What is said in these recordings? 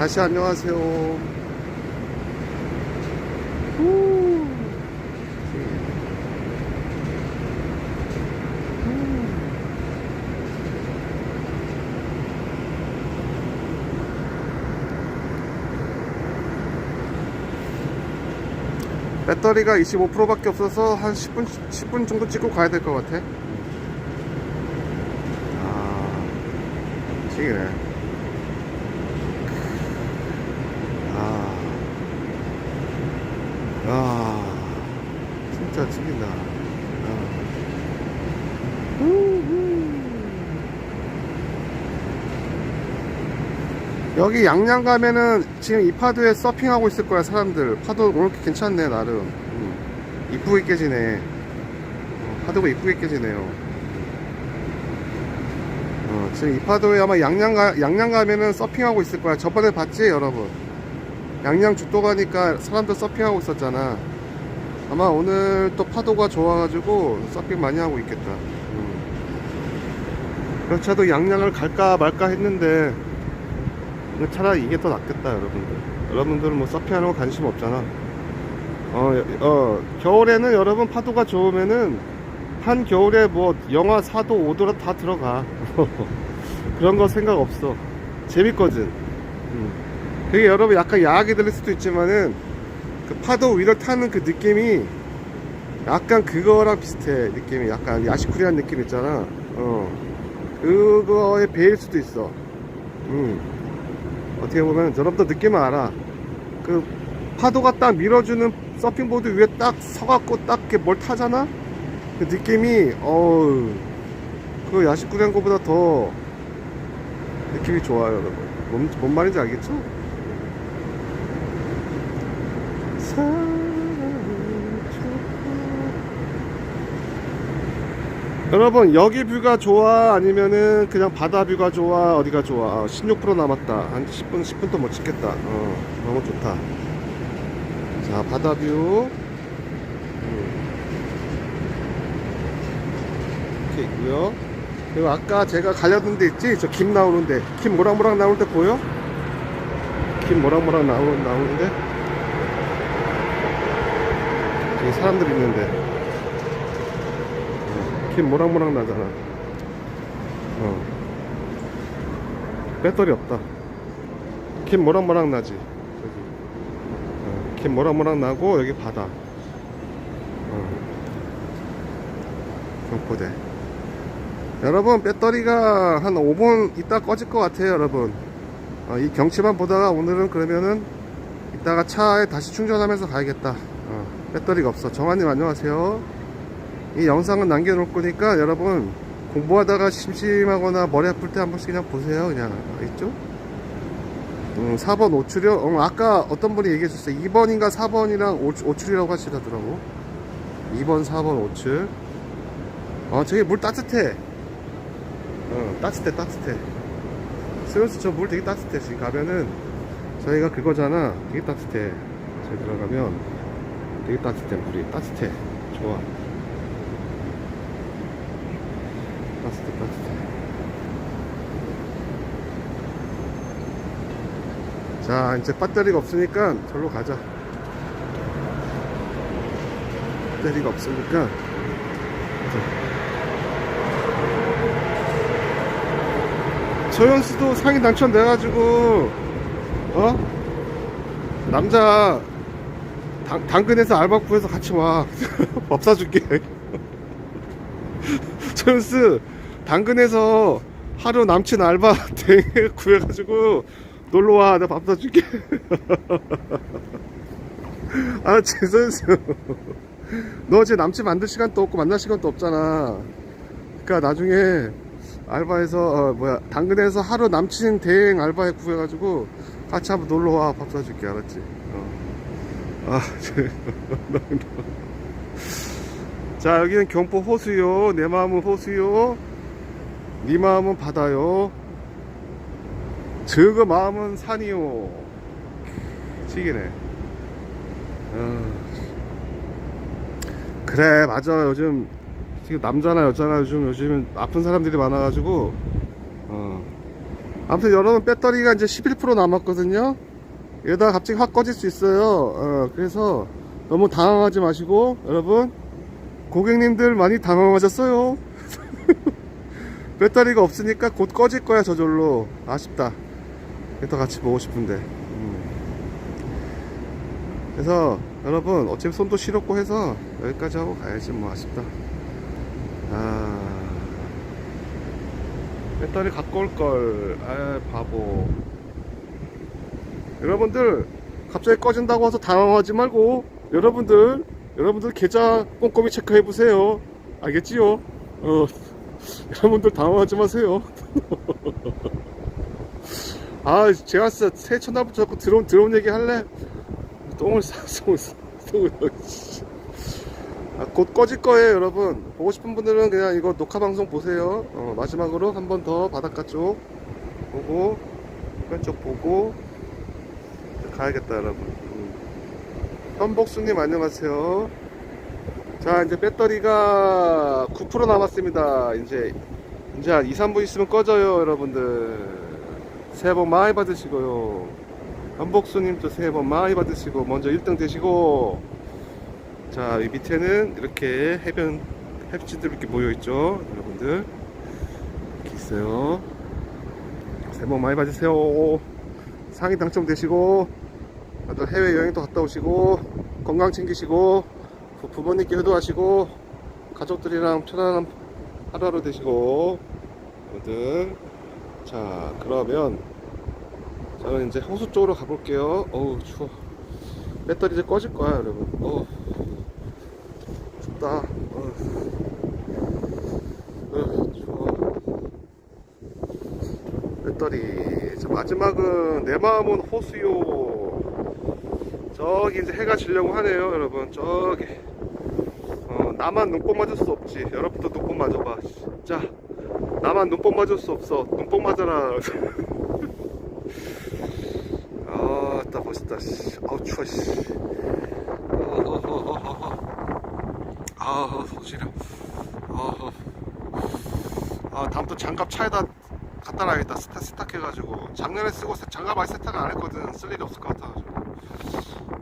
다시 안녕하세요. 후. 배터리가 25%밖에 없어서 한 10분 10분 정도 찍고 가야 될 것 같아. 아, 찌기네. 아, 아, 진짜 죽인다. 아. 여기 양양 가면은 지금 이 파도에 서핑하고 있을 거야 사람들. 파도 오늘 괜찮네 나름. 음. 이쁘게 깨지네 어, 파도가 이쁘게 깨지네요. 어, 지금 이 파도에 아마 양양 가 양양 가면은 서핑하고 있을 거야. 저번에 봤지 여러분? 양양 죽도 가니까 사람들 서핑하고 있었잖아. 아마 오늘 또 파도가 좋아가지고 서핑 많이 하고 있겠다. 음. 그렇자도 양양을 갈까 말까 했는데 차라리 이게 더 낫겠다 여러분들. 여러분들은 뭐 서핑하는 거 관심 없잖아. 어, 어 겨울에는 여러분 파도가 좋으면은 한 겨울에 뭐 영하 4도 5도라 다 들어가. 그런 거 생각 없어. 재밌거든. 음. 그게 여러분 약간 야하게 들릴 수도 있지만은 그 파도 위를 타는 그 느낌이 약간 그거랑 비슷해 느낌이. 약간 야시쿠리한 느낌 있잖아. 어. 그거에 배일 수도 있어. 음. 어떻게 보면 여러분도 느낌을 알아. 그 파도가 딱 밀어주는 서핑보드 위에 딱 서갖고 딱 이렇게 뭘 타잖아? 그 느낌이, 어우, 그 야식구리한 것보다 더 느낌이 좋아요, 여러분. 뭔, 뭔 말인지 알겠죠? 여러분 여기 뷰가 좋아? 아니면은 그냥 바다 뷰가 좋아? 어디가 좋아? 16% 남았다. 한 10분 10분 도못 찍겠다. 어 너무 좋다. 자 바다 뷰. 음. 이렇게 있고요. 그리고 아까 제가 가려던 데 있지? 저 김 나오는데. 김 모락모락 나올 때 보여? 김 모락모락 나오, 나오는데? 사람들 있는데 김 모락모락 나잖아. 어. 배터리 없다. 김 모락모락 나지. 저기. 어. 김 모락모락 나고 여기 바다. 어. 경포대. 여러분 배터리가 한 5분 있다 꺼질 것 같아요 여러분. 어, 이 경치만 보다가 오늘은 그러면은 이따가 차에 다시 충전하면서 가야겠다. 어. 배터리가 없어. 정한님 안녕하세요. 이 영상은 남겨놓을 거니까 여러분 공부하다가 심심하거나 머리 아플 때 한 번씩 그냥 보세요 그냥. 있죠? 음, 4번 오출이요? 어, 아까 어떤 분이 얘기해 줬어요. 2번인가 4번이랑 오, 오출이라고 하시더라고. 2번 4번 오출. 어 저기 물 따뜻해. 어 따뜻해 따뜻해. 스로스 저 물 되게 따뜻해. 지금 가면은 저희가 그거잖아. 되게 따뜻해. 저기 들어가면 되게 따뜻해 물이. 따뜻해. 좋아 따뜻해 따뜻해 자 이제 배터리가 없으니까 절로 가자. 배터리가 없으니까. 조연수도 상위 당첨돼가지고 어? 남자 당, 당근에서 알바 구해서 같이 와. 밥 사줄게. 조연스 당근에서 하루 남친 알바 구해가지고 놀러와. 내가 밥 사줄게. 아 최선수. 너 이제 남친 만들 시간도 없고 만날 시간도 없잖아. 그니까 나중에 알바에서 어, 뭐야 당근에서 하루 남친 대행 알바에 구해가지고 같이 한번 놀러 와. 밥 사줄게. 알았지? 어. 아, 자 여기는 경포 호수요. 내 마음은 호수요 네 마음은 바다요 저거 마음은 산이요 치기네 어. 그래 맞아 요즘 지금 남자나 여자나 요즘 요즘 아픈 사람들이 많아가지고 어. 아무튼 여러분 배터리가 이제 11% 남았거든요. 이러다가 갑자기 확 꺼질 수 있어요. 어, 그래서 너무 당황하지 마시고 여러분 고객님들 많이 당황하셨어요. 배터리가 없으니까 곧 꺼질 거야 저절로. 아쉽다. 더 같이 보고 싶은데. 음. 그래서 여러분 어차피 손도 시렵고 해서 여기까지 하고 가야지 뭐 아쉽다. 아. 배터리 갖고 올 걸. 아, 바보. 여러분들 갑자기 꺼진다고 해서 당황하지 말고 여러분들 여러분들 계좌 꼼꼼히 체크해 보세요. 알겠지요? 어. 여러분들 당황하지 마세요. 아, 제가 진짜 새해 첫날부터 자꾸 들어온 들어온 얘기 할래? 똥을 싸, 똥을. 아, 곧 꺼질 거예요, 여러분. 보고 싶은 분들은 그냥 이거 녹화 방송 보세요. 어, 마지막으로 한 번 더 바닷가 쪽 보고, 왼쪽 보고, 가야겠다, 여러분. 음. 현복수님 안녕하세요. 자, 이제 배터리가 9% 남았습니다. 이제, 이제 한 2, 3분 있으면 꺼져요, 여러분들. 새해 복 많이 받으시고요. 현복수님도 새해 복 많이 받으시고, 먼저 1등 되시고, 자, 이 밑에는 이렇게 해변, 햇빛들 이렇게 모여있죠. 여러분들. 이렇게 있어요. 새해 복 많이 받으세요. 상위 당첨되시고, 또 해외여행도 갔다 오시고, 건강 챙기시고, 부- 부모님께 효도하시고, 가족들이랑 편안한 하루하루 되시고, 여러분들. 자, 그러면, 저는 이제 호수 쪽으로 가볼게요. 어우, 추워. 배터리 이제 꺼질 거야, 여러분. 어우. 춥다. 어. 어, 추워. 배터리. 자, 마지막은 내 마음은 호수요. 저기 이제 해가 지려고 하네요, 여러분. 저기. 어, 나만 눈뽕 맞을 수 없지. 여러분도 눈뽕 맞아봐. 자, 나만 눈뽕 맞을 수 없어. 눈뽕 맞아라. 아, 딱 멋있다. 씨. 아우 추워. 씨. 어, 어, 어, 어, 어. 아, 소시려. 아, 아, 다음부터 장갑 차에다 갖다 놔야겠다. 스타, 스탁해가지고. 작년에 쓰고 세- 장갑 아직 세탁 안 했거든. 쓸 일이 없을 것 같아가지고.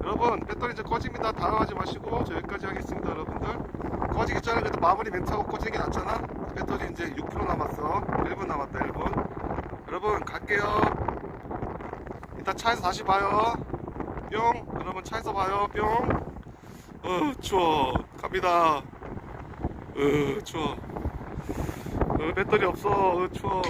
여러분, 배터리 이제 꺼집니다. 당황하지 마시고. 저 여기까지 하겠습니다, 여러분들. 꺼지기 전에 그래도 마무리 멘트하고 꺼지는 게 낫잖아? 배터리 이제 6% 남았어. 1분 남았다, 1분. 여러분, 갈게요. 이따 차에서 다시 봐요. 뿅. 여러분, 차에서 봐요. 뿅. 어, 추워. 갑니다. 어, 추워. 어, 배터리 없어. 어, 추워.